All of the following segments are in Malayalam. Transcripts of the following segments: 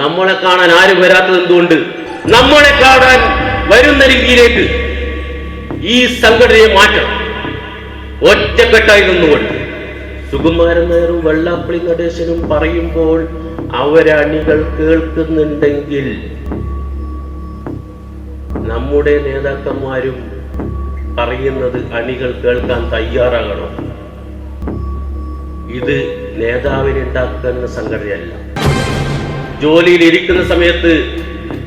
നമ്മളെ കാണാൻ ആരും വരാത്തത് എന്തുകൊണ്ട്? നമ്മളെ കാണാൻ വരുന്ന രീതിയിലേക്ക് ഈ സംഘടനയെ മാറ്റണം. ഒറ്റക്കെട്ടായി നിന്നുകൊണ്ട്. സുകുമാരൻ നായരും വെള്ളാപ്പള്ളി നടേശനും പറയുമ്പോൾ അവരണികൾ കേൾക്കുന്നുണ്ടെങ്കിൽ നമ്മുടെ നേതാക്കന്മാരും പറയുന്നത് അണികൾ കേൾക്കാൻ തയ്യാറാകണം. ഇത് നേതാവിനുണ്ടാക്കുന്ന സംഘടനയല്ല. ജോലിയിൽ ഇരിക്കുന്ന സമയത്ത്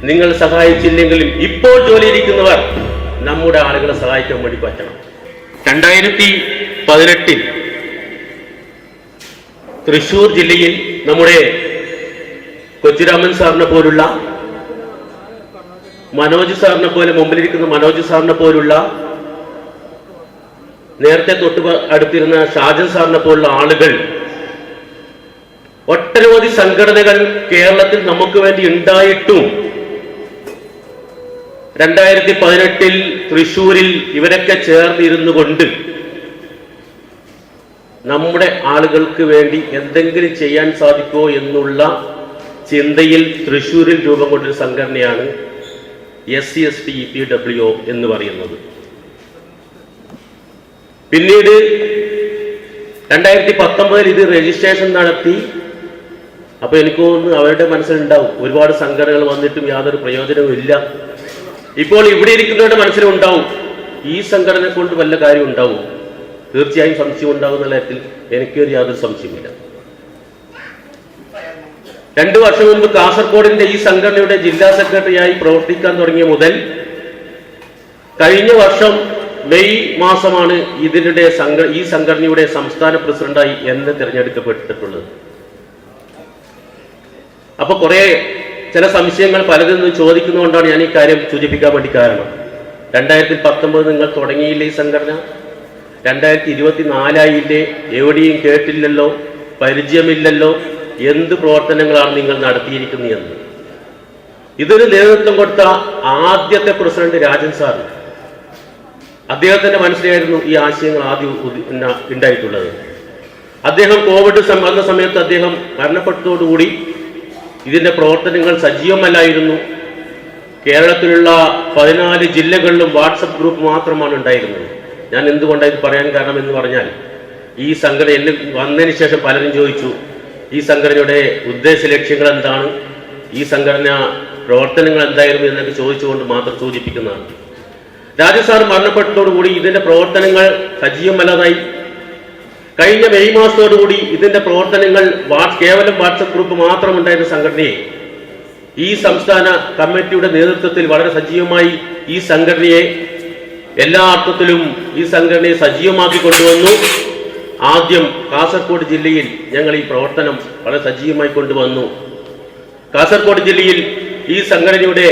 നിങ്ങൾ സഹായിച്ചില്ലെങ്കിലും ഇപ്പോൾ ജോലിയിരിക്കുന്നവർ നമ്മുടെ ആളുകളെ സഹായിക്കാൻ വേണ്ടി പറ്റണം. രണ്ടായിരത്തി പതിനെട്ടിൽ തൃശൂർ ജില്ലയിൽ നമ്മുടെ കൊച്ചുരാമൻ സാറിനെ പോലുള്ള മനോജ് സാറിനെ പോലെ മുമ്പിലിരിക്കുന്ന മനോജ് സാറിനെ പോലുള്ള നേരത്തെ തൊട്ട് അടുത്തിരുന്ന ഷാജൻ സാറിനെ പോലുള്ള ആളുകൾ ഒട്ടനവധി സംഘടനകൾ കേരളത്തിൽ നമുക്ക് വേണ്ടി ഉണ്ടായിട്ടും രണ്ടായിരത്തി പതിനെട്ടിൽ തൃശൂരിൽ ഇവരൊക്കെ ചേർന്നിരുന്നു കൊണ്ട് നമ്മുടെ ആളുകൾക്ക് വേണ്ടി എന്തെങ്കിലും ചെയ്യാൻ സാധിക്കുമോ എന്നുള്ള ചിന്തയിൽ തൃശൂരിൽ രൂപം കൊണ്ടൊരു സംഘടനയാണ് S C S T E P W എന്ന് പറയുന്നത്. പിന്നീട് രണ്ടായിരത്തി പത്തൊമ്പതിൽ ഇത് രജിസ്ട്രേഷൻ നടത്തി അപ്പൊ എനിക്ക് അവരുടെ മനസ്സിലുണ്ടാവും. ഒരുപാട് സംഘടനകൾ വന്നിട്ടും യാതൊരു പ്രയോജനവും ഇല്ല. ഇപ്പോൾ ഇവിടെ ഇരിക്കുന്നവരുടെ മനസ്സിലും ഉണ്ടാവും ഈ സംഘടന കൊണ്ട് വല്ല കാര്യം ഉണ്ടാവും. തീർച്ചയായും സംശയം ഉണ്ടാവും എന്നുള്ള കാര്യത്തിൽ എനിക്കൊരു യാതൊരു സംശയമില്ല രണ്ടു വർഷം മുമ്പ് കാസർഗോഡിന്റെ ഈ സംഘടനയുടെ ജില്ലാ സെക്രട്ടറിയായി പ്രവർത്തിക്കാൻ തുടങ്ങിയ മുതൽ കഴിഞ്ഞ വർഷം മെയ് മാസമാണ് ഇതിന്റെ ഈ സംഘടനയുടെ സംസ്ഥാന പ്രസിഡന്റായി എന്ന് തിരഞ്ഞെടുക്കപ്പെട്ടിട്ടുള്ളത്. അപ്പൊ കുറെ ചില സംശയങ്ങൾ പലതിൽ നിന്നും ചോദിക്കുന്നതുകൊണ്ടാണ് ഞാൻ ഈ കാര്യം സൂചിപ്പിക്കാൻ വേണ്ടി കാരണം. രണ്ടായിരത്തി പത്തൊമ്പത് നിങ്ങൾ തുടങ്ങിയില്ലേ ഈ സംഘടന? രണ്ടായിരത്തി ഇരുപത്തി നാലായില്ലേ എവിടെയും കേട്ടില്ലല്ലോ? പരിചയമില്ലല്ലോ? എന്ത് പ്രവർത്തനങ്ങളാണ് നിങ്ങൾ നടത്തിയിരിക്കുന്നത് എന്ന്? ഇതിന് നേതൃത്വം കൊടുത്ത ആദ്യത്തെ പ്രസിഡന്റ് രാജൻ സാർ. അദ്ദേഹത്തിന്റെ മനസ്സിലായിരുന്നു ഈ ആശയങ്ങൾ ആദ്യം ഉണ്ടായിട്ടുള്ളത്. അദ്ദേഹം കോവിഡ് വന്ന സമയത്ത് അദ്ദേഹം മരണപ്പെട്ടതോടുകൂടി ഇതിന്റെ പ്രവർത്തനങ്ങൾ സജീവമല്ലായിരുന്നു. കേരളത്തിലുള്ള പതിനാല് ജില്ലകളിലും വാട്സപ്പ് ഗ്രൂപ്പ് മാത്രമാണ് ഉണ്ടായിരുന്നത്. ഞാൻ എന്തുകൊണ്ടാണ് ഇത് പറയാൻ കാരണം എന്ന് പറഞ്ഞാൽ ഈ സംഘടന എന്നെ വന്നതിന് ശേഷം പലരും ചോദിച്ചു ഈ സംഘടനയുടെ ഉദ്ദേശ ലക്ഷ്യങ്ങൾ എന്താണ്? ഈ സംഘടന പ്രവർത്തനങ്ങൾ എന്തായിരുന്നു എന്നൊക്കെ ചോദിച്ചുകൊണ്ട് മാത്രം സൂചിപ്പിക്കുന്നതാണ്. രാജു സാർ മരണപ്പെട്ടതോടുകൂടി ഇതിന്റെ പ്രവർത്തനങ്ങൾ സജീവമല്ലാതായി. കഴിഞ്ഞ മെയ് മാസത്തോടുകൂടി ഇതിന്റെ പ്രവർത്തനങ്ങൾ കേവലം വാട്സപ്പ് ഗ്രൂപ്പ് മാത്രം ഉണ്ടായിരുന്ന സംഘടനയെ ഈ സംസ്ഥാന കമ്മിറ്റിയുടെ നേതൃത്വത്തിൽ വളരെ സജീവമായി ഈ സംഘടനയെ എല്ലാ അർത്ഥത്തിലും ഈ സംഘടനയെ സജീവമാക്കി കൊണ്ടുവന്നു. ആദ്യം കാസർഗോഡ് ജില്ലയിൽ ഞങ്ങൾ ഈ പ്രവർത്തനം വളരെ സജീവമായി കൊണ്ടുവന്നു. കാസർഗോഡ് ജില്ലയിൽ ഈ സംഘടനയുടെ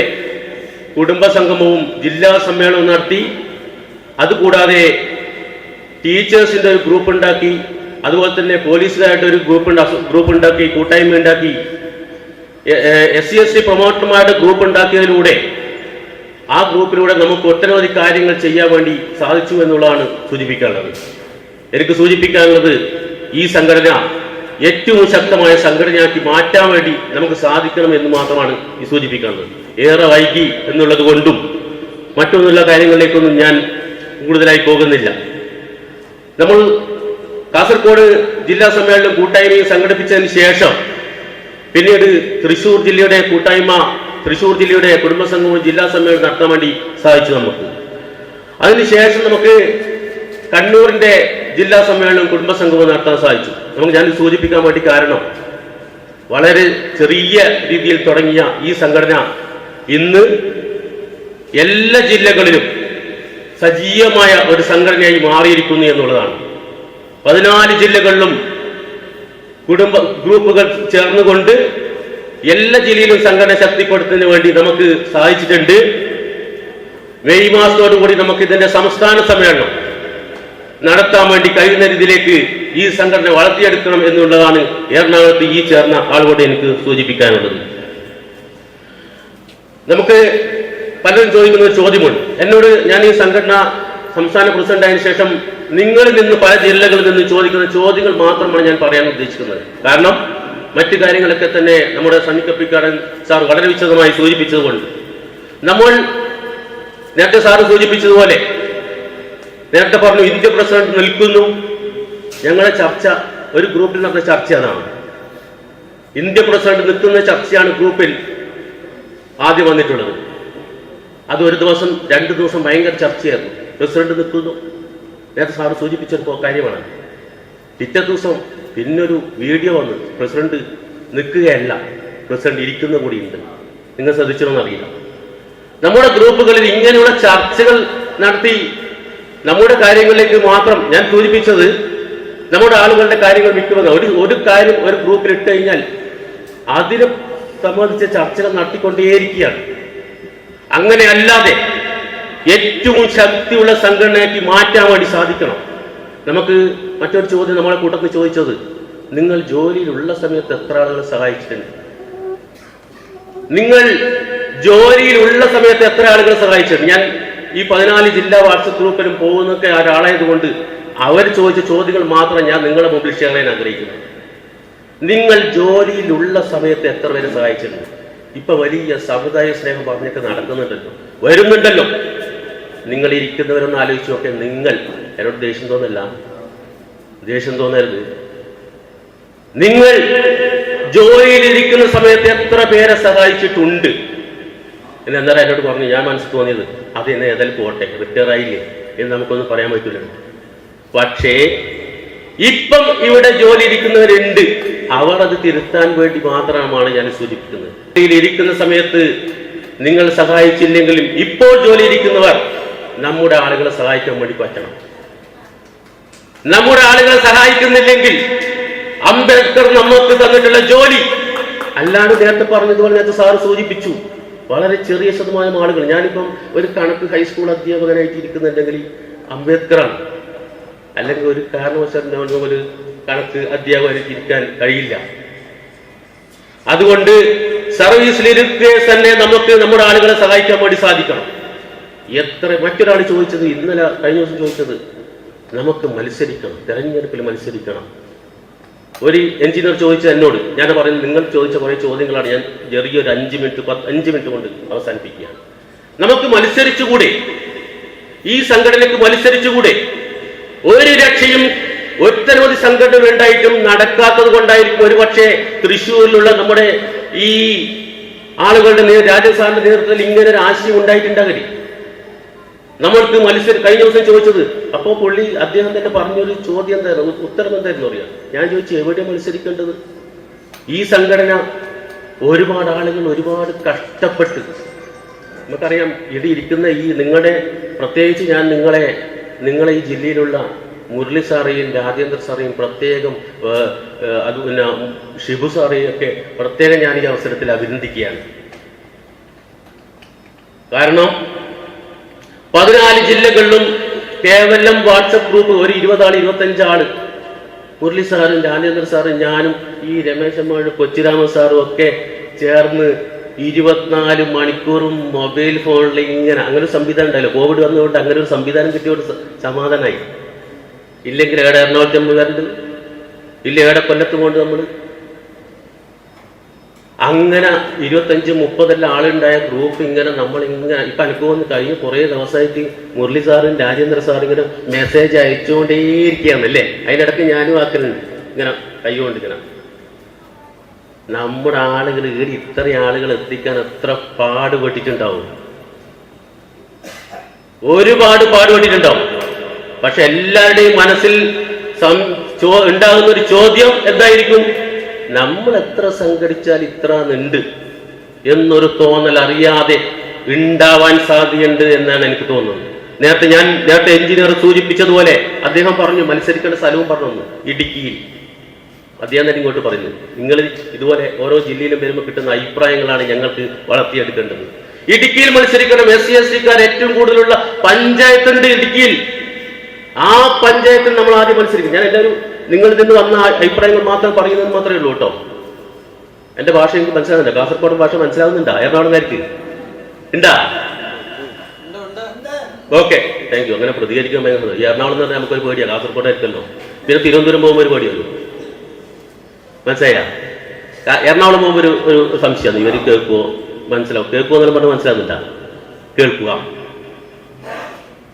കുടുംബ സംഗമവും ജില്ലാ സമ്മേളനവും നടത്തി. അതുകൂടാതെ ടീച്ചേഴ്സിന്റെ ഒരു ഗ്രൂപ്പ് ഉണ്ടാക്കി അതുപോലെ തന്നെ പോലീസുകാരുടെ ഒരു ഗ്രൂപ്പ് ഗ്രൂപ്പ് ഉണ്ടാക്കി കൂട്ടായ്മ ഉണ്ടാക്കി. എസ് സി എസ് ടി പ്രൊമോട്ടർമാരുടെ ഗ്രൂപ്പ് ഉണ്ടാക്കിയതിലൂടെ ആ ഗ്രൂപ്പിലൂടെ നമുക്ക് ഒട്ടനവധി കാര്യങ്ങൾ ചെയ്യാൻ വേണ്ടി സാധിച്ചു എന്നുള്ളതാണ് സൂചിപ്പിക്കാനുള്ളത്. എനിക്ക് സൂചിപ്പിക്കാനുള്ളത് ഈ സംഘടന ഏറ്റവും ശക്തമായ സംഘടനയാക്കി മാറ്റാൻ വേണ്ടി നമുക്ക് സാധിക്കണം എന്ന് മാത്രമാണ് ഈ സൂചിപ്പിക്കാനുള്ളത്. ഏറെ വൈകി എന്നുള്ളത് കൊണ്ടും മറ്റൊന്നുള്ള കാര്യങ്ങളിലേക്കൊന്നും ഞാൻ കൂടുതലായി പോകുന്നില്ല. നമ്മൾ കാസർഗോഡ് ജില്ലാ സമ്മേളനം കൂട്ടായ്മയും സംഘടിപ്പിച്ചതിന് ശേഷം പിന്നീട് തൃശൂർ ജില്ലയുടെ കൂട്ടായ്മ തൃശൂർ ജില്ലയുടെ കുടുംബസംഘവും ജില്ലാ സമ്മേളനം നടത്താൻ വേണ്ടി സാധിച്ചു നമുക്ക്. അതിനുശേഷം നമുക്ക് കണ്ണൂരിന്റെ ജില്ലാ സമ്മേളനവും കുടുംബസംഘവും നടത്താൻ സാധിച്ചു. നമുക്ക് ഞാൻ സൂചിപ്പിക്കാൻ വേണ്ടി കാരണം വളരെ ചെറിയ രീതിയിൽ തുടങ്ങിയ ഈ സംഘടന ഇന്ന് എല്ലാ ജില്ലകളിലും സജീവമായ ഒരു സംഘടനയായി മാറിയിരിക്കുന്നു എന്നുള്ളതാണ്. പതിനാല് ജില്ലകളിലും കുടുംബ ഗ്രൂപ്പുകൾ ചേർന്നുകൊണ്ട് എല്ലാ ജില്ലയിലും സംഘടന ശക്തിപ്പെടുത്തുന്നതിന് വേണ്ടി നമുക്ക് സാധിച്ചിട്ടുണ്ട്. മെയ് മാസത്തോടുകൂടി നമുക്ക് ഇതിന്റെ സംസ്ഥാന സമ്മേളനം നടത്താൻ വേണ്ടി കഴിയുന്ന രീതിയിലേക്ക് ഈ സംഘടന വളർത്തിയെടുക്കണം എന്നുള്ളതാണ് എറണാകുളത്ത് ഈ ചേർന്ന ആളുകളോട് എനിക്ക് സൂചിപ്പിക്കാനുള്ളത്. നമുക്ക് പലരും ചോദിക്കുന്ന ഒരു ചോദ്യമുണ്ട്. എന്നോട് ഞാൻ ഈ സംഘടന സംസ്ഥാന പ്രസിഡന്റ് ആയതിനു ശേഷം നിങ്ങളിൽ നിന്ന് പല ജില്ലകളിൽ നിന്ന് ചോദിക്കുന്ന ചോദ്യങ്ങൾ മാത്രമാണ് ഞാൻ പറയാൻ ഉദ്ദേശിക്കുന്നത്. കാരണം മറ്റു കാര്യങ്ങളൊക്കെ തന്നെ നമ്മുടെ സന്നിക്കപ്പിക്കാരൻ സാർ വളരെ വിശദമായി സൂചിപ്പിച്ചതുകൊണ്ട്. നമ്മൾ നേരത്തെ സാറ് സൂചിപ്പിച്ചതുപോലെ നേരത്തെ പറഞ്ഞു ഇന്ത്യ പ്രസിഡന്റ് നിൽക്കുന്നു. ഞങ്ങളുടെ ചർച്ച ഒരു ഗ്രൂപ്പിൽ നടന്ന ചർച്ച അതാണ്. ഇന്ത്യ പ്രസിഡന്റ് നിൽക്കുന്ന ചർച്ചയാണ് ഗ്രൂപ്പിൽ ആദ്യം വന്നിട്ടുള്ളത്. അത് ഒരു ദിവസം രണ്ട് ദിവസം ഭയങ്കര ചർച്ചയായിരുന്നു. പ്രസിഡന്റ് നിൽക്കുന്നു. നേരത്തെ സാറ് സൂചിപ്പിച്ചൊരു കാര്യമാണ്. പിറ്റേ ദിവസം പിന്നൊരു വീഡിയോ വന്നു. പ്രസിഡന്റ് നിൽക്കുകയല്ല. പ്രസിഡന്റ് ഇരിക്കുന്ന കൂടിയുണ്ട് നിങ്ങൾ ശ്രദ്ധിച്ചോന്ന് അറിയില്ല. നമ്മുടെ ഗ്രൂപ്പുകളിൽ ഇങ്ങനെയുള്ള ചർച്ചകൾ നടത്തി നമ്മുടെ കാര്യങ്ങളിലേക്ക് മാത്രം ഞാൻ സൂചിപ്പിച്ചത് നമ്മുടെ ആളുകളുടെ കാര്യങ്ങൾ മിക്കവരും ഒരു ഒരു കാര്യം ഒരു ഗ്രൂപ്പിൽ ഇട്ട് കഴിഞ്ഞാൽ അതിനെ സംബന്ധിച്ച ചർച്ചകൾ നടത്തിക്കൊണ്ടേയിരിക്കുകയാണ്. അങ്ങനെ അല്ലാതെ ഏറ്റവും ശക്തിയുള്ള സംഘടനയാക്കി മാറ്റാൻ വേണ്ടി സാധിക്കണം. നമുക്ക് മറ്റൊരു ചോദ്യം നമ്മളെ കൂട്ടത്തിൽ ചോദിച്ചത് നിങ്ങൾ ജോലിയിലുള്ള സമയത്ത് എത്ര ആളുകളെ സഹായിച്ചിട്ടുണ്ട്? നിങ്ങൾ ജോലിയിലുള്ള സമയത്ത് എത്ര ആളുകളെ സഹായിച്ചിട്ടുണ്ട്? ഞാൻ ഈ പതിനാല് ജില്ലാ വാട്സപ്പ് ഗ്രൂപ്പിലും പോകുന്നൊക്കെ ഒരാളായതുകൊണ്ട് അവർ ചോദിച്ച ചോദ്യങ്ങൾ മാത്രം ഞാൻ നിങ്ങളെ മുമ്പിൽ ഷെയർ ചെയ്യാൻ ആഗ്രഹിക്കുന്നു. നിങ്ങൾ ജോലിയിലുള്ള സമയത്ത് എത്ര പേരെ സഹായിച്ചിട്ടുണ്ട്? ഇപ്പൊ വലിയ സമുദായ സ്നേഹം പറഞ്ഞൊക്കെ നടക്കുന്നുണ്ടല്ലോ. വരുന്നുണ്ടല്ലോ. നിങ്ങൾ ഇരിക്കുന്നവരൊന്ന് ആലോചിച്ച് നോക്കെ. നിങ്ങൾ എന്നോട് ദേഷ്യം തോന്നല്ല. ദേഷ്യം തോന്നരുത്. നിങ്ങൾ ജോലിയിലിരിക്കുന്ന സമയത്ത് എത്ര പേരെ സഹായിച്ചിട്ടുണ്ട്? എന്ന് എന്താ എന്നോട് പറഞ്ഞു ഞാൻ മനസ്സിൽ തോന്നിയത് അത് എന്നെ ഏതായാലും പോട്ടെ റിട്ടയർ ആയില്ലേ? എന്ന് നമുക്കൊന്നും പറയാൻ പറ്റില്ല പക്ഷേ ഇപ്പം ഇവിടെ ജോലി ഇരിക്കുന്നവരുണ്ട് അവർ അത് തിരുത്താൻ വേണ്ടി മാത്രമാണ് ഞാൻ സൂചിപ്പിക്കുന്നത്. ഇരിക്കുന്ന സമയത്ത് നിങ്ങൾ സഹായിച്ചില്ലെങ്കിലും ഇപ്പോൾ ജോലി ഇരിക്കുന്നവർ നമ്മുടെ ആളുകളെ സഹായിക്കാൻ വേണ്ടി പറ്റണം. നമ്മുടെ ആളുകളെ സഹായിക്കുന്നില്ലെങ്കിൽ അംബേദ്കർ നമുക്ക് തന്നിട്ടുള്ള ജോലി അല്ലാണ്ട് നേരത്തെ പറഞ്ഞതുപോലെ നേരത്തെ സാറ് സൂചിപ്പിച്ചു. വളരെ ചെറിയ ശതമാനം ആളുകൾ ഞാനിപ്പം ഒരു കണക്ക് ഹൈസ്കൂൾ അധ്യാപകനായിട്ട് ഇരിക്കുന്നുണ്ടെങ്കിൽ അംബേദ്കറാണ്. അല്ലെങ്കിൽ ഒരു കാരണവശാലും ഒരു കണക്ക് അധ്യാപകനായിട്ട് ഇരിക്കാൻ കഴിയില്ല. അതുകൊണ്ട് സർവീസിലിരിക്കെ തന്നെ നമുക്ക് നമ്മുടെ ആളുകളെ സഹായിക്കാൻ വേണ്ടി സാധിക്കണം. എത്ര മറ്റൊരാൾ ചോദിച്ചത് ഇന്നലെ കഴിഞ്ഞ ദിവസം ചോദിച്ചത് നമുക്ക് മത്സരിക്കണം തെരഞ്ഞെടുപ്പിൽ മത്സരിക്കണം. ഒരു എഞ്ചിനീയർ ചോദിച്ചത് എന്നോട് ഞാൻ പറയുന്നത് നിങ്ങൾ ചോദിച്ച കുറേ ചോദ്യങ്ങളാണ് ഞാൻ ചെറിയൊരു അഞ്ച് മിനിറ്റ് പത്ത് അഞ്ച് മിനിറ്റ് കൊണ്ട് അവസാനിപ്പിക്കുകയാണ്. നമുക്ക് മത്സരിച്ചുകൂടെ? ഈ സംഘടനയ്ക്ക് മത്സരിച്ചുകൂടെ? ഒരു രക്ഷയും ഒട്ടനവധി സംഘടന ഉണ്ടായിട്ടും നടക്കാത്തത് കൊണ്ടായിരിക്കും ഒരുപക്ഷെ തൃശ്ശൂരിലുള്ള നമ്മുടെ ഈ ആളുകളുടെ രാജൻ നേതൃത്വത്തിൽ ഇങ്ങനെ ഒരു ആശയം ഉണ്ടായിട്ടുണ്ടാകരി നമ്മൾക്ക് മത്സരം കഴിഞ്ഞ ദിവസം ചോദിച്ചത് അപ്പോ പുള്ളി അദ്ദേഹം തന്നെ പറഞ്ഞൊരു ചോദ്യം എന്തായിരുന്നു? ഉത്തരം എന്തായിരുന്നു അറിയാം? ഞാൻ ചോദിച്ചു എവിടെ മത്സരിക്കേണ്ടത്? ഈ സംഘടന ഒരുപാട് ആളുകൾ ഒരുപാട് കഷ്ടപ്പെട്ട്. നമുക്കറിയാം ഇവിടെ ഇരിക്കുന്ന ഈ നിങ്ങളുടെ പ്രത്യേകിച്ച് ഞാൻ നിങ്ങളെ നിങ്ങളെ ഈ ജില്ലയിലുള്ള മുരളി സാറേയും രാജേന്ദ്ര സാറേയും പ്രത്യേകം അത് പിന്നെ ഷിബു സാറേയും ഒക്കെ പ്രത്യേകം ഞാൻ ഈ അവസരത്തിൽ അഭിനന്ദിക്കുകയാണ്. കാരണം പതിനാല് ജില്ലകളിലും കേവലം വാട്സപ്പ് ഗ്രൂപ്പ് ഒരു ഇരുപതാൾ ഇരുപത്തഞ്ചാൾ. മുരളി സാറും രാജേന്ദ്ര സാറും ഞാനും ഈ രമേശമ്മാഴും കൊച്ചിരാമ സാറും ഒക്കെ ചേർന്ന് ഇരുപത്തിനാല് മണിക്കൂറും മൊബൈൽ ഫോണിൽ ഇങ്ങനെ അങ്ങനെ ഒരു സംവിധാനം ഉണ്ടല്ലോ. കോവിഡ് വന്നതുകൊണ്ട് അങ്ങനെ ഒരു സംവിധാനം കിട്ടിയോട് സ- സമാധാനമായി ഇല്ലെങ്കിൽ ഏടെ എറണാകുളത്ത് നമ്മൾ വരണ്ട്? ഇല്ല ഏടെ കൊല്ലത്ത് കൊണ്ട് നമ്മൾ അങ്ങനെ ഇരുപത്തഞ്ച് മുപ്പതെല്ലാം ആളുണ്ടായ ഗ്രൂപ്പ് ഇങ്ങനെ നമ്മൾ ഇങ്ങനെ ഇപ്പൊ അനുഭവം കഴിഞ്ഞ് കുറേ ദിവസമായിട്ട് മുരളി സാറും രാജേന്ദ്ര സാറും ഇങ്ങനെ മെസ്സേജ് അയച്ചുകൊണ്ടേയിരിക്കുകയാണ് അല്ലേ അതിനിടയ്ക്ക് ഞാനും ആക്കലുണ്ട്. ഇങ്ങനെ കൈകൊണ്ടിരിക്കണം നമ്മുടെ ആളുകൾ ഈടി ഇത്ര ആളുകൾ എത്തിക്കാൻ എത്ര പാടുപെട്ടിട്ടുണ്ടാവും? ഒരുപാട് പാടുപെട്ടിട്ടുണ്ടാവും. പക്ഷെ എല്ലാവരുടെയും മനസ്സിൽ ഉണ്ടാകുന്ന ഒരു ചോദ്യം എന്തായിരിക്കും? നമ്മൾ എത്ര സംഘടിച്ചാൽ ഇത്ര ഉണ്ട് എന്നൊരു തോന്നൽ അറിയാതെ ഉണ്ടാവാൻ സാധ്യതയുണ്ട് എന്നാണ് എനിക്ക് തോന്നുന്നത്. നേരത്തെ ഞാൻ നേരത്തെ എഞ്ചിനീയർ സൂചിപ്പിച്ചതുപോലെ അദ്ദേഹം പറഞ്ഞു മത്സരിക്കേണ്ട സ്ഥലവും പറഞ്ഞു ഇടുക്കിയിൽ. അദ്ദേഹം തന്നെ ഇങ്ങോട്ട് പറഞ്ഞു നിങ്ങൾ ഇതുപോലെ ഓരോ ജില്ലയിലും വരുമ്പോൾ കിട്ടുന്ന അഭിപ്രായങ്ങളാണ് ഞങ്ങൾക്ക് വളർത്തിയെടുക്കേണ്ടത്. ഇടുക്കിയിൽ മത്സരിക്കണം. എസ് സി എസ് സിക്കാർ ഏറ്റവും കൂടുതലുള്ള പഞ്ചായത്തുണ്ട് ഇടുക്കിയിൽ. ആ പഞ്ചായത്തിൽ നമ്മൾ ആദ്യം മത്സരിക്കും. ഞാൻ എല്ലാവരും നിങ്ങൾ നിന്ന് വന്ന അഭിപ്രായങ്ങൾ മാത്രം പറയുന്നത് മാത്രമേ ഉള്ളൂ കേട്ടോ. എന്റെ ഭാഷ എനിക്ക് മനസ്സിലാകുന്നില്ല. കാസർഗോഡ് ഭാഷ മനസ്സിലാകുന്നുണ്ടാ? എറണാകുളംകാർക്ക് ഉണ്ടാ ഓക്കെ. Thank you. അങ്ങനെ പ്രതികരിക്കാൻ ഭയങ്കര എറണാകുളം തന്നെ നമുക്കൊരു കാസർഗോഡ് ആയിരിക്കല്ലോ പിന്നെ തിരുവനന്തപുരം പോകുമ്പോൾ ഒരു പേടിയല്ലോ മനസ്സിലായ? എറണാകുളം പോകുമ്പോൾ ഒരു ഒരു സംശയമാണ്. ഇവർ കേൾക്കുമോ മനസ്സിലാവും? കേൾക്കുമോ എന്നാലും പറഞ്ഞാൽ മനസ്സിലാകുന്നില്ല. കേൾക്കുക.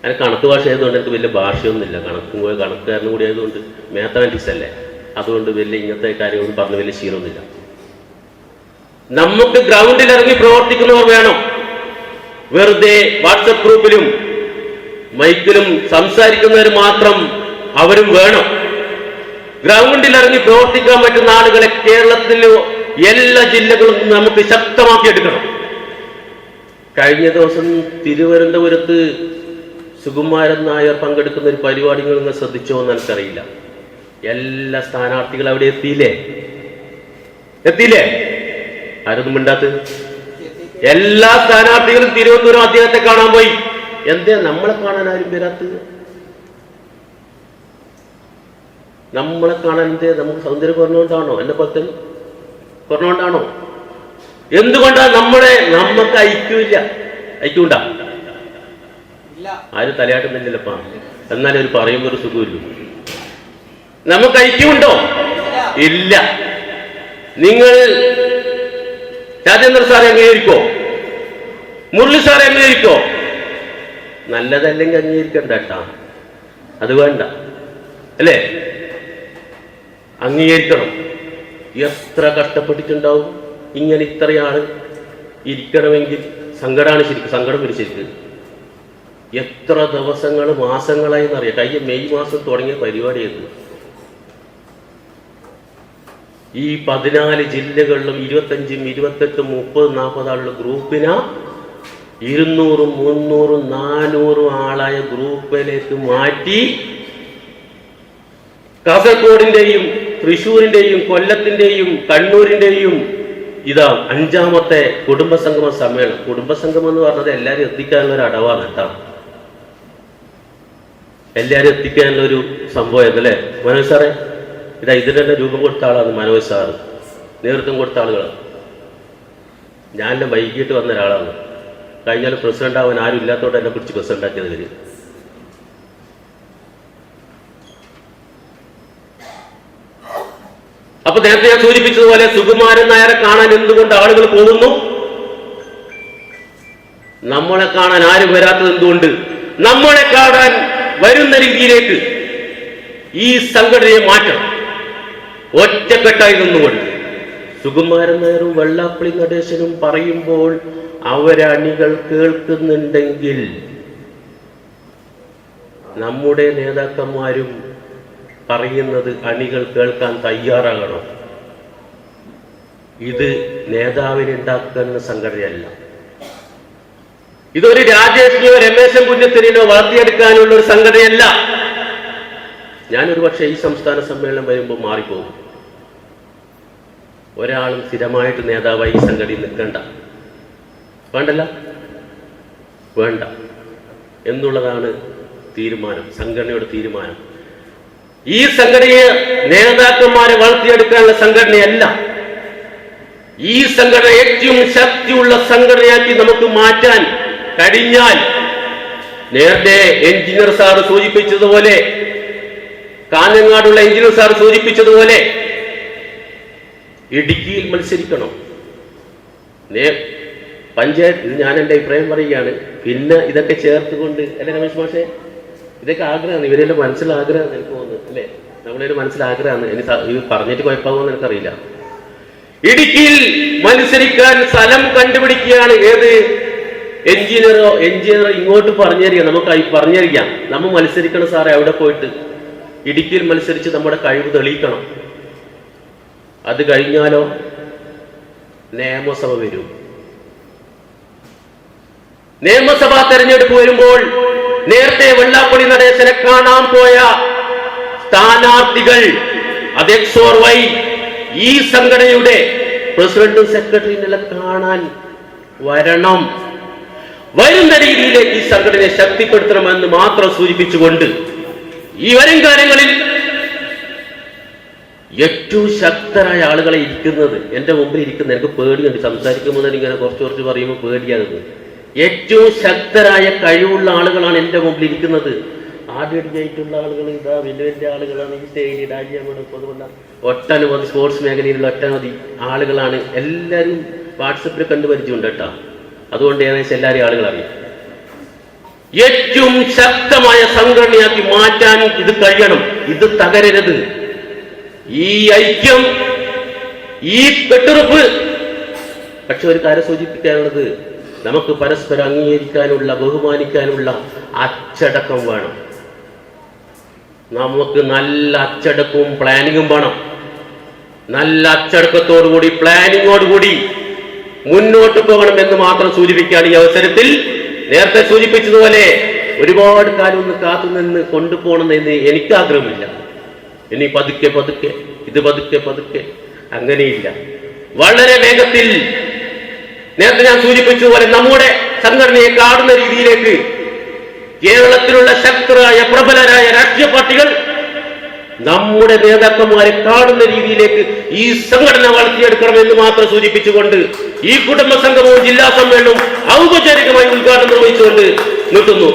അതിന് കണക്ക് ഭാഷ ആയതുകൊണ്ട് എനിക്ക് വലിയ ഭാഷയൊന്നുമില്ല. കണക്കും കൂടെ കണക്കുകാരനും കൂടി ആയതുകൊണ്ട് മാത്തമാറ്റിക്സ് അല്ലേ? അതുകൊണ്ട് വലിയ ഇങ്ങനത്തെ കാര്യങ്ങളൊന്നും പറഞ്ഞ് വലിയ ശീലമൊന്നുമില്ല. നമുക്ക് ഗ്രൗണ്ടിൽ ഇറങ്ങി പ്രവർത്തിക്കുന്നവർ വേണം. വെറുതെ വാട്സപ്പ് ഗ്രൂപ്പിലും മൈക്കിലും സംസാരിക്കുന്നവർ മാത്രം അവരും വേണം. ഗ്രൗണ്ടിൽ ഇറങ്ങി പ്രവർത്തിക്കാൻ പറ്റുന്ന ആളുകളെ കേരളത്തിലെ എല്ലാ ജില്ലകളും നമുക്ക് ശക്തമാക്കി എടുക്കണം കഴിഞ്ഞ ദിവസം തിരുവനന്തപുരത്ത് സുകുമാരൻ നായർ പങ്കെടുക്കുന്ന ഒരു പരിപാടി നിങ്ങൾ ശ്രദ്ധിച്ചോ എന്ന് എനിക്കറിയില്ല. എല്ലാ സ്ഥാനാർത്ഥികളും അവിടെ എത്തിയില്ലേ? എത്തിയില്ലേ? ആരൊന്നും മിണ്ടാത്ത? എല്ലാ സ്ഥാനാർത്ഥികളും തിരുവനന്തപുരം അദ്ദേഹത്തെ കാണാൻ പോയി. എന്തേ നമ്മളെ കാണാൻ ആരും വരാത്തത്? നമ്മളെ കാണാൻ എന്തേ നമുക്ക് സൗന്ദര്യം കുറഞ്ഞുകൊണ്ടാണോ? എന്നെ പോലെ തന്നെ കുറഞ്ഞുകൊണ്ടാണോ? എന്തുകൊണ്ടാ നമ്മളെ നമുക്ക് ഐക്യമില്ല? ഐക്യമുണ്ടാ? ആരും തലയാട്ടുന്നില്ലല്ലപ്പാ എന്നാലും ഒരു പറയുമ്പോൾ ഒരു സുഖമില്ല. നമുക്ക് ഐക്യമുണ്ടോ ഇല്ല. നിങ്ങൾ രാജേന്ദ്ര സാറെ അംഗീകരിക്കോ? മുരളി സാറെ അംഗീകരിക്കോ? നല്ലതല്ലെങ്കിൽ അംഗീകരിക്കണ്ട കേട്ടാ അത് വേണ്ട. അല്ലേ? അംഗീകരിക്കണം. എത്ര കഷ്ടപ്പെട്ടിട്ടുണ്ടാവും? ഇങ്ങനെ ഇത്രയാണ് ഇരിക്കണമെങ്കിൽ സങ്കടമാണ് ശരിക്കും സങ്കടം വരും ശരിക്കും. എത്ര ദിവസങ്ങൾ മാസങ്ങളായി എന്നറിയാം കഴിഞ്ഞ മെയ് മാസം തുടങ്ങിയ പരിപാടിയായിരുന്നു. ഈ പതിനാല് ജില്ലകളിലും ഇരുപത്തഞ്ചും ഇരുപത്തെട്ടും മുപ്പത് നാൽപ്പത് ആളുള്ള ഗ്രൂപ്പിന് ഇരുന്നൂറും മുന്നൂറും നാനൂറും ആളായ ഗ്രൂപ്പിലേക്ക് മാറ്റി കാസർഗോഡിന്റെയും തൃശൂരിന്റെയും കൊല്ലത്തിന്റെയും കണ്ണൂരിന്റെയും ഇതാ അഞ്ചാമത്തെ കുടുംബസംഗമ സമ്മേളനം. കുടുംബസംഗമം എന്ന് പറഞ്ഞത് എല്ലാവരും എത്തിക്കാനുള്ള ഒരു അടവാണ് കേട്ടോ. എല്ലാവരും എത്തിക്കാനുള്ള ഒരു സംഭവമായിരുന്നു അല്ലേ മനോജ് സാറേ ഇതാ ഇതിന് തന്നെ രൂപം കൊടുത്ത ആളാണ് മനോജ് സാറ് നേതൃത്വം കൊടുത്ത ആളുകൾ ഞാനെല്ലാം വൈകിട്ട് വന്ന ഒരാളാണ്. കഴിഞ്ഞാൽ പ്രസിഡന്റ് ആവാൻ ആരും ഇല്ലാത്തോണ്ട് എന്നെ കുറിച്ച് പ്രസിഡന്റ് ആക്കിയത് കാര്യം അപ്പൊ നേരത്തെ ഞാൻ സൂചിപ്പിച്ചതുപോലെ സുകുമാരൻ നായരെ കാണാൻ എന്തുകൊണ്ട് ആളുകൾ പോകുന്നു? നമ്മളെ കാണാൻ ആരും വരാത്തത് എന്തുകൊണ്ട്? നമ്മളെ കാണാൻ വരുന്ന രീതിയിലേക്ക് ഈ സംഘടനയെ മാറ്റണം. ഒറ്റക്കെട്ടായി നിന്നുകൊണ്ട്. സുകുമാരൻ നായരും വെള്ളാപ്പള്ളി നടേശനും പറയുമ്പോൾ അവരണികൾ കേൾക്കുന്നുണ്ടെങ്കിൽ നമ്മുടെ നേതാക്കന്മാരും പറയുന്നത് അണികൾ കേൾക്കാൻ തയ്യാറാകണം. ഇത് നേതാവിനുണ്ടാക്കുന്ന സംഘടനയല്ല. ഇതൊരു രാജേഷിനെയോ രമേശൻ കുഞ്ഞത്തിനോ വളർത്തിയെടുക്കാനുള്ള ഒരു സംഗതിയല്ല. ഞാനൊരു പക്ഷേ ഈ സംസ്ഥാന സമ്മേളനം വരുമ്പോൾ മാറിപ്പോകും. ഒരാളും സ്ഥിരമായിട്ട് നേതാവായി ഈ സംഗതി നിൽക്കണ്ട. വേണ്ടല്ല? വേണ്ട. എന്നുള്ളതാണ് തീരുമാനം സംഘടനയുടെ തീരുമാനം. ഈ സംഘടനയെ നേതാക്കന്മാരെ വളർത്തിയെടുക്കാനുള്ള സംഘടനയല്ല. ഈ സംഘടന ഏറ്റവും ശക്തിയുള്ള സംഘടനയാക്കി നമുക്ക് മാറ്റാൻ കഴിഞ്ഞാൽ നേരത്തെ എഞ്ചിനീയർ സാർ സൂചിപ്പിച്ചതുപോലെ കാഞ്ഞങ്ങാടുള്ള എഞ്ചിനീയർ സാർ സൂചിപ്പിച്ചതുപോലെ ഇടുക്കിയിൽ മത്സരിക്കണം. നേ പഞ്ചായത്ത് ഇത് ഞാൻ എന്റെ അഭിപ്രായം പറയുകയാണ്. പിന്നെ ഇതൊക്കെ ചേർത്തുകൊണ്ട് അല്ലേ രമേശ് മാഷേ? ഇതൊക്കെ ആഗ്രഹമാണ്. ഇവരെല്ലാം മനസ്സിൽ ആഗ്രഹമാണ് എനിക്ക് തോന്നുന്നത് അല്ലേ? മനസ്സിൽ ആഗ്രഹമാണ് എനിക്ക് ഇത് പറഞ്ഞിട്ട് കുഴപ്പമാകുമെന്ന് എനിക്കറിയില്ല. ഇടുക്കിയിൽ മത്സരിക്കാൻ സ്ഥലം കണ്ടുപിടിക്കുകയാണ് ഏത്? എഞ്ചിനീയറോ എഞ്ചിനീയറോ ഇങ്ങോട്ട് പറഞ്ഞു തരിക നമുക്ക് പറഞ്ഞിരിക്കാം. നമ്മൾ മത്സരിക്കണം സാറേ അവിടെ പോയിട്ട്. ഇടുക്കിയിൽ മത്സരിച്ച് നമ്മുടെ കഴിവ് തെളിയിക്കണം. അത് കഴിഞ്ഞാലോ നിയമസഭ വരും. നിയമസഭാ തെരഞ്ഞെടുപ്പ് വരുമ്പോൾ നേരത്തെ വെള്ളാപ്പള്ളി നടേശനെ കാണാൻ പോയ സ്ഥാനാർത്ഥികൾ അത് ഓർ വൈ ഈ സംഘടനയുടെ പ്രസിഡന്റും സെക്രട്ടറിനെല്ലാം കാണാൻ വരണം. വരുന്ന രീതിയിലേക്ക് ഈ സംഘടനയെ ശക്തിപ്പെടുത്തണമെന്ന് മാത്രം സൂചിപ്പിച്ചുകൊണ്ട് ഈ വരും കാര്യങ്ങളിൽ ഏറ്റവും ശക്തരായ ആളുകളെ ഇരിക്കുന്നത് എന്റെ മുമ്പിൽ ഇരിക്കുന്ന എനിക്ക് പേടിയുണ്ട്. സംസാരിക്കുമ്പോൾ ഇങ്ങനെ കുറച്ച് കുറച്ച് പറയുമ്പോൾ പേടിയാകുന്നത്. ഏറ്റവും ശക്തരായ കഴിവുള്ള ആളുകളാണ് എന്റെ മുമ്പിൽ ഇരിക്കുന്നത്. ആദ്യമായിട്ടുള്ള ആളുകൾ ഇതാ വലിയ വലിയ ആളുകളാണ്. ഈ സ്റ്റേജിൽ രാജ്യമാണ് ഒട്ടനവധി സ്പോർട്സ് മേഖലയിലുള്ള ഒട്ടനവധി ആളുകളാണ് എല്ലാവരും വാട്സപ്പിൽ കണ്ടുപരിചയമുണ്ട് കേട്ടോ. അതുകൊണ്ട് ഏകദേശം എല്ലാവരും ആളുകൾ അറിയാം. ഏറ്റവും ശക്തമായ സംഘടനയാക്കി മാറ്റാൻ ഇത് കഴിയണം. ഇത് തകരരുത്. ഈ ഐക്യം ഈ കെട്ടുറപ്പ്. പക്ഷെ ഒരു കാര്യം സൂചിപ്പിക്കാനുള്ളത് നമുക്ക് പരസ്പരം അംഗീകരിക്കാനുള്ള ബഹുമാനിക്കാനുള്ള അച്ചടക്കം വേണം. നമുക്ക് നല്ല അച്ചടക്കവും പ്ലാനിങ്ങും വേണം. നല്ല അച്ചടക്കത്തോടുകൂടി പ്ലാനിങ്ങോടുകൂടി മുന്നോട്ട് പോകണം എന്ന് മാത്രം സൂചിപ്പിക്കുകയാണ് ഈ അവസരത്തിൽ. നേരത്തെ സൂചിപ്പിച്ചതുപോലെ ഒരുപാട് കാലം ഒന്ന് കാത്തുനിന്ന് കൊണ്ടുപോകണം എന്ന് എനിക്ക് ആഗ്രഹമില്ല ഇനി പതുക്കെ പതുക്കെ ഇത് പതുക്കെ പതുക്കെ അങ്ങനെയില്ല. വളരെ വേഗത്തിൽ നേരത്തെ ഞാൻ സൂചിപ്പിച്ചതുപോലെ നമ്മുടെ സംഘടനയെ കാണുന്ന രീതിയിലേക്ക് കേരളത്തിലുള്ള ശക്തരായ പ്രബലരായ രാഷ്ട്രീയ പാർട്ടികൾ നമ്മുടെ നേതാക്കന്മാരെ കാണുന്ന രീതിയിലേക്ക് ഈ സംഘടന വളർത്തിയെടുക്കണം എന്ന് മാത്രം സൂചിപ്പിച്ചുകൊണ്ട് ഈ കുടുംബ സംഗമവും ജില്ലാ സമ്മേളനവും ഔപചാരികമായി ഉദ്ഘാടനം നിർവഹിച്ചുകൊണ്ട് നിർത്തുന്നു.